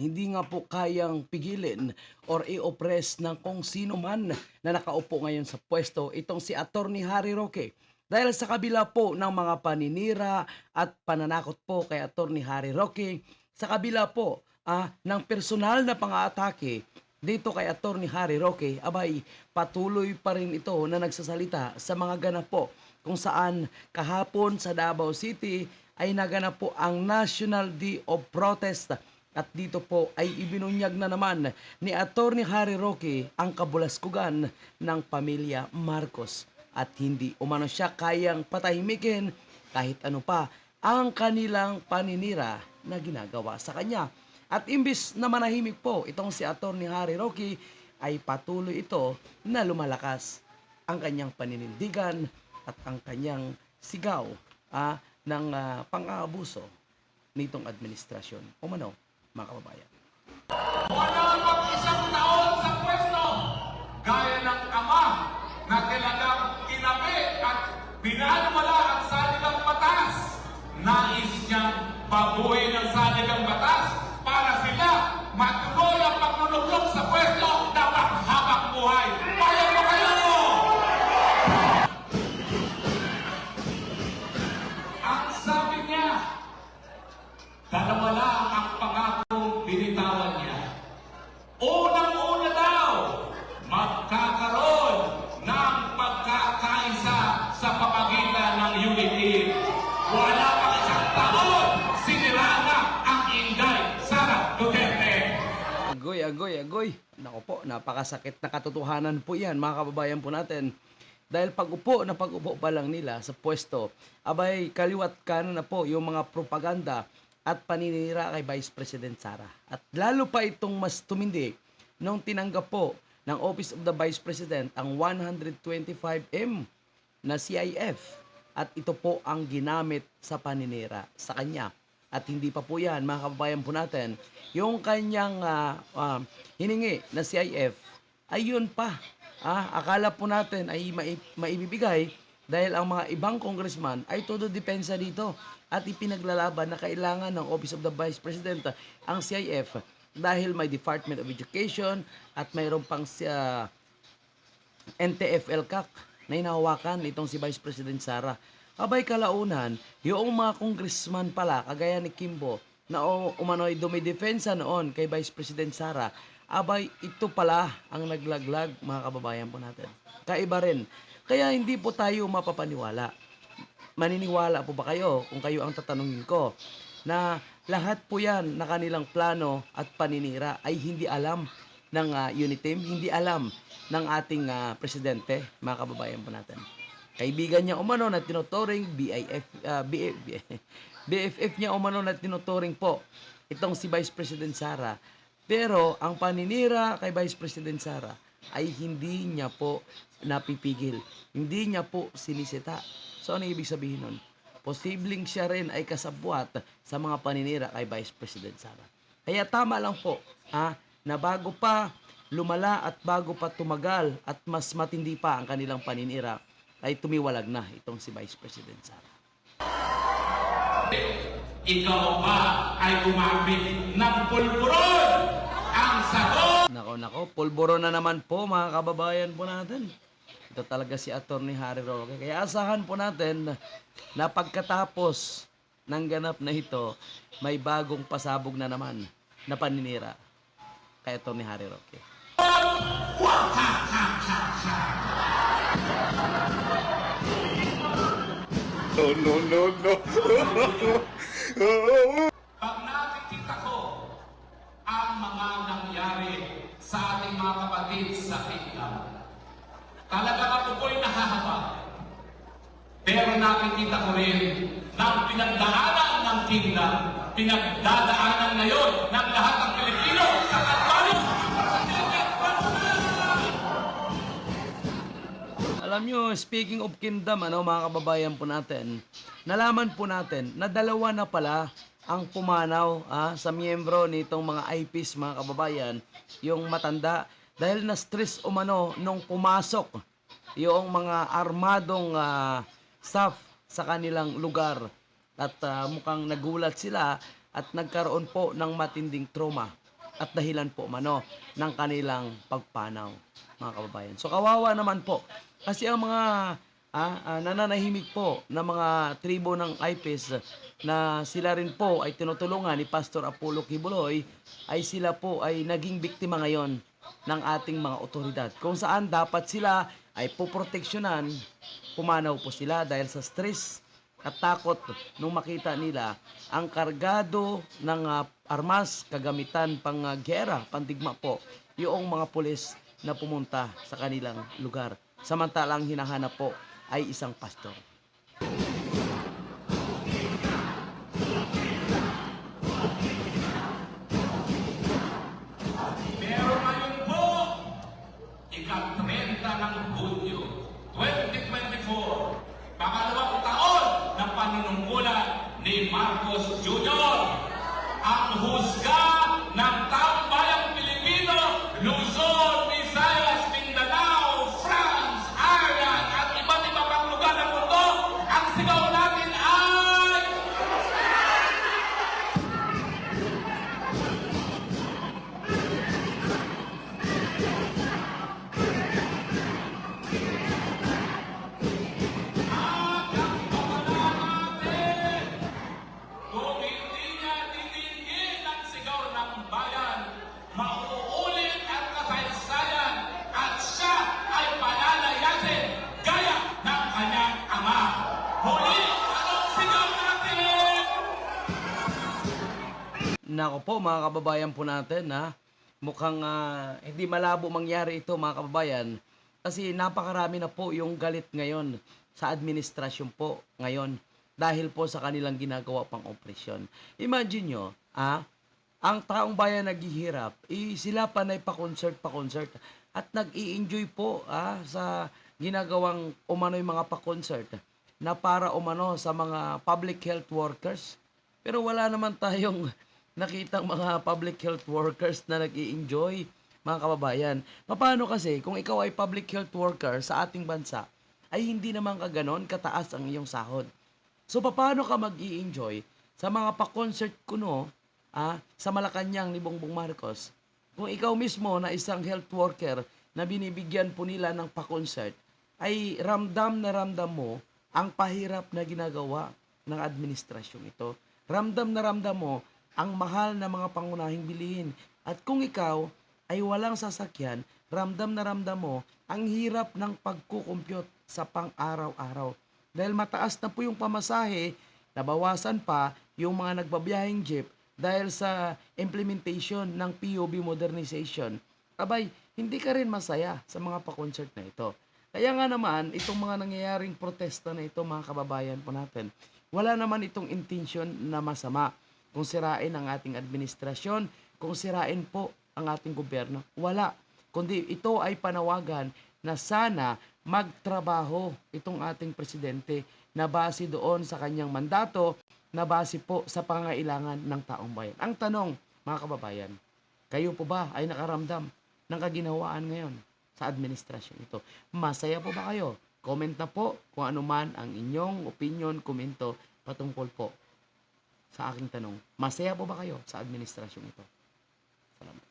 hindi nga po kayang pigilin or i-oppress ng kung sino man na nakaupo ngayon sa pwesto itong si Attorney Harry Roque. Dahil sa kabila po ng mga paninira at pananakot po kay Attorney Harry Roque, sa kabila po ah, ng personal na pang-aatake dito kay Attorney Harry Roque, abay patuloy pa rin ito na nagsasalita sa mga ganap po kung saan kahapon sa Davao City ay naganap po ang National Day of Protest at dito po ay ibinunyag na naman ni Attorney Harry Roque ang kabulaskugan ng pamilya Marcos at hindi umano siya kayang patahimikin kahit ano pa ang kanilang paninira na ginagawa sa kanya. At imbis na manahimik po itong si Attorney Harry Roque ay patuloy ito na lumalakas ang kanyang paninindigan at ang kanyang sigaw ah, ng ah, pang-aabuso nitong administrasyon. Umano, mga kababayan. Agoy. Nako po, napakasakit na katotohanan po yan, mga kababayan po natin. Dahil pag-upo na pag-upo pa lang nila sa pwesto, abay kaliwat kanan na po yung mga propaganda at paninira kay Vice President Sara. At lalo pa itong mas tumindi nung tinanggap po ng Office of the Vice President ang 125M na CIF at ito po ang ginamit sa paninira sa kanya. At hindi pa po yan, mga kababayan po natin, yung kanyang ah, ah, hiningi na CIF, ay yun pa. Ah, akala po natin ay mai- maibibigay dahil ang mga ibang congressman ay todo depensa dito at ipinaglalaban na kailangan ng Office of the Vice President ah, ang CIF dahil may Department of Education at mayroon pang siya NTFL CAC na inahawakan itong si Vice President Sara. Abay kalaunan, yung mga congressman pala, kagaya ni Kimbo, na umano'y dumidepensa noon kay Vice President Sara, abay ito pala ang naglaglag mga kababayan po natin. Kaiba rin. Kaya hindi po tayo mapapaniwala. Maniniwala po ba kayo kung kayo ang tatanungin ko na lahat po yan na kanilang plano at paninira ay hindi alam ng uh, Uniteam, hindi alam ng ating ah, presidente, mga kababayan po natin. Kaibigan niya umano na tinuturing BIF, ah, BF, BFF niya umano na tinuturing po itong si Vice President Sara. Pero ang paninira kay Vice President Sara ay hindi niya po napipigil. Hindi niya po sinisita. So ano ibig sabihin nun? Posibleng siya rin ay kasabwat sa mga paninira kay Vice President Sara. Kaya tama lang po ha, na bago pa lumala at bago pa tumagal at mas matindi pa ang kanilang paninira ay tumiwalag na itong si Vice President Sara. Ikaw ba ay gumamit ng pulburon? Ang sagot! Nako, nako, pulboro na naman po mga kababayan po natin. Ito talaga si Attorney Harry Roque. Kaya asahan po natin na pagkatapos ng ganap na ito, may bagong pasabog na naman na paninira kay Attorney Harry Roque. No, no, no, no. Pag nakikita ko ang mga nangyari sa ating mga kapatid sa kingdom, talaga ako po'y nahahaba. Pero nakikita ko rin na pinagdaanan ng kingdom, pinagdadaanan ngayon ng lahat ng Pilipino Alam nyo, speaking of kingdom, ano mga kababayan po natin, nalaman po natin na dalawa na pala ang pumanaw ah, sa miyembro nitong mga IPs mga kababayan, yung matanda, dahil na-stress umano nung pumasok yung mga armadong ah, staff sa kanilang lugar. At ah, mukhang nagulat sila at nagkaroon po ng matinding trauma at dahilan po mano ng kanilang pagpanaw, mga kababayan. So kawawa naman po kasi ang mga ah, ah, nananahimik po na mga tribo ng IPES na sila rin po ay tinutulungan ni Pastor Apollo Kibuloy ay sila po ay naging biktima ngayon ng ating mga otoridad. Kung saan dapat sila ay poproteksyonan, pumanaw po sila dahil sa stress at takot nung makita nila ang kargado ng ah, armas, kagamitan pang ah, gera, pandigma po, yung mga pulis na pumunta sa kanilang lugar. Samantalang hinahanap po ay isang pastor. Nako po mga kababayan po natin na mukhang ah, hindi malabo mangyari ito mga kababayan kasi napakarami na po yung galit ngayon sa administrasyon po ngayon dahil po sa kanilang ginagawa pang operasyon. Imagine nyo, ah, ang taong bayan naghihirap, eh, sila pa na pa-concert pa-concert at nag-i-enjoy po ah, sa ginagawang umano'y mga pa-concert na para umano sa mga public health workers. Pero wala naman tayong nakitang mga public health workers na nag enjoy mga kababayan. Paano kasi kung ikaw ay public health worker sa ating bansa, ay hindi naman ka ganon kataas ang iyong sahod. So paano ka mag enjoy sa mga pa-concert kuno ah, sa Malacanang ni Bongbong Marcos? Kung ikaw mismo na isang health worker na binibigyan po nila ng pa-concert, ay ramdam na ramdam mo ang pahirap na ginagawa ng administrasyong ito. Ramdam na ramdam mo ang mahal na mga pangunahing bilihin. At kung ikaw ay walang sasakyan, ramdam na ramdam mo ang hirap ng pagkukumpyot sa pang-araw-araw. Dahil mataas na po yung pamasahe, nabawasan pa yung mga nagbabiyahing jeep dahil sa implementation ng POB modernization. Abay, hindi ka rin masaya sa mga pa-concert na ito. Kaya nga naman, itong mga nangyayaring protesta na ito, mga kababayan po natin, wala naman itong intention na masama. Kung sirain ang ating administrasyon, kung sirain po ang ating gobyerno, wala. Kundi ito ay panawagan na sana magtrabaho itong ating presidente na base doon sa kanyang mandato, na base po sa pangailangan ng taong bayan. Ang tanong, mga kababayan, kayo po ba ay nakaramdam ng kaginawaan ngayon sa administrasyon ito? Masaya po ba kayo? Comment na po kung ano man ang inyong opinion, komento patungkol po sa aking tanong. Masaya po ba kayo sa administrasyon ito? Salamat.